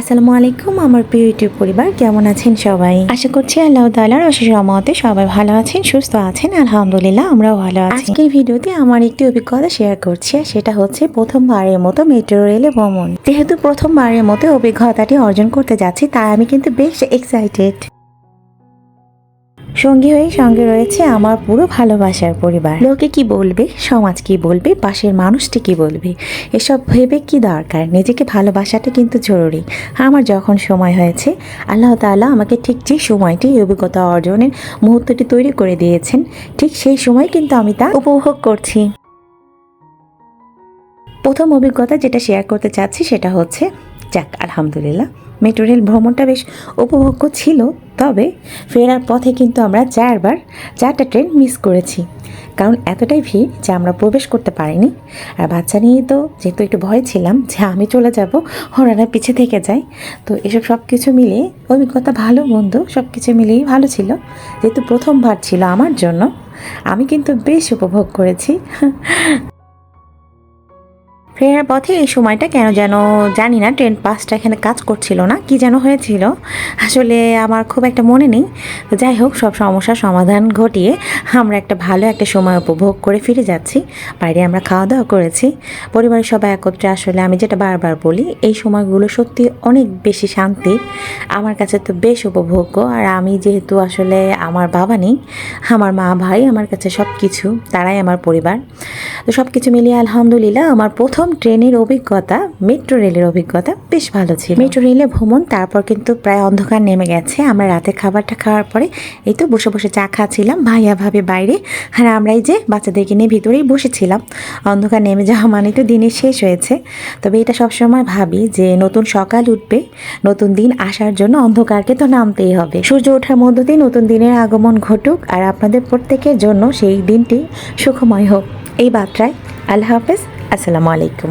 আসসালামু আলাইকুম আমার প্রিয় ইউটিউব পরিবার কেমন আছেন সবাই? আশা করছি আল্লাহ তাআলার অশেষ রহমতে সবাই ভালো আছেন সুস্থ আছেন আলহামদুলিল্লাহ আমরাও ভালো আছি। আজকের ভিডিওতে আমার একটি অভিজ্ঞতা শেয়ার করছি সেটা হচ্ছে প্রথমবারের মতো মেট্রো রেলে ভ্রমণ। যেহেতু প্রথমবারের মতো অভিজ্ঞতাটি অর্জন করতে যাচ্ছি তাই আমি কিন্তু বেশ এক্সাইটেড সঙ্গী হয়ে সঙ্গে রয়েছে আমার পুরো ভালোবাসার পরিবার। লোকে কি বলবে? সমাজ কি বলবে? পাশের মানুষটি কি বলবে? এসব ভেবে কি দরকার? নিজেকে ভালোবাসাটা কিন্তু জরুরি। আমার যখন সময় হয়েছে, আল্লাহ তাআলা আমাকে ঠিক যে সময়টি, অভিজ্ঞতা অর্জনের মুহূর্তটি তৈরি করে দিয়েছেন, ঠিক সেই সময় কিন্তু আমি তা উপভোগ করছি। প্রথম অভিজ্ঞতা যেটা শেয়ার করতে চাচ্ছি সেটা হচ্ছে যাক, আলহামদুলিল্লাহ। মেট্রো রেল ভ্রমণটা বেশ উপভোগ্য ছিল, তবে ফেরার পথে কিন্তু আমরা চারবার চারটা ট্রেন মিস করেছি। কারণ এতটাই ভিড় যে আমরা প্রবেশ করতে পারিনি। আর বাচ্চা নিয়ে তো যেহেতু একটু ভয় ছিলাম যে আমি চলে যাব ওনারা পিছে থেকে যায়। তো এসব সব কিছু মিলিয়ে অভিজ্ঞতা ভালো, মন্দ সব কিছু মিলিয়ে ভালো ছিল। যেহেতু প্রথমবার ছিল আমার জন্য, আমি কিন্তু বেশ উপভোগ করেছি। ফেরার পথে এই সময়টা কেন যেন জানি না, ট্রেন পাসটা এখানে কাজ করছিল না, কি যেন হয়েছিল। আসলে আমার খুব একটা মনে নেই। যাই হোক, সব সমস্যার সমাধান ঘটিয়ে আমরা একটা ভালো একটা সময় উপভোগ করে ফিরে যাচ্ছি। বাইরে আমরা খাওয়া দাওয়া করেছি। পরিবারের সবাই একত্রে আসলে আমি যেটা বারবার বলি, এই সময়গুলো সত্যি অনেক বেশি শান্তি। আমার কাছে তো বেশ উপভোগ্য। আর আমি যেহেতু আসলে আমার বাবা নেই, আমার মা ভাই আমার কাছে সব কিছু তারাই আমার পরিবার। তো সব কিছু মিলিয়ে আলহামদুলিল্লাহ, আমার প্রথম ট্রেনের অভিজ্ঞতা মেট্রো রেলের অভিজ্ঞতা বেশ ভালো ছিল। মেট্রো রেলে ভ্রমণ, তারপর কিন্তু প্রায় অন্ধকার নেমে গেছে। আমরা রাতের খাবারটা খাওয়ার পরে এই তো বসে বসে চা খাচ্ছিলাম। ভাইয়া ভাবে বাইরে, আর আমরা এই যে বাচ্চাদেরকে নিয়ে ভিতরেই বসেছিলাম। অন্ধকার নেমে যাওয়া মানে তো দিনের শেষ হয়েছে। তবে এটা সবসময় ভাবি যে নতুন সকাল উঠবে, নতুন দিন আসার জন্য অন্ধকারকে তো নামতেই হবে। সূর্য ওঠার মধ্য দিয়ে নতুন দিনের আগমন ঘটুক, আর আপনাদের প্রত্যেকের জন্য সেই দিনটি সুখময় হোক। এই বার্তায় আল্লাহ হাফেজ। আসসালামু আলাইকুম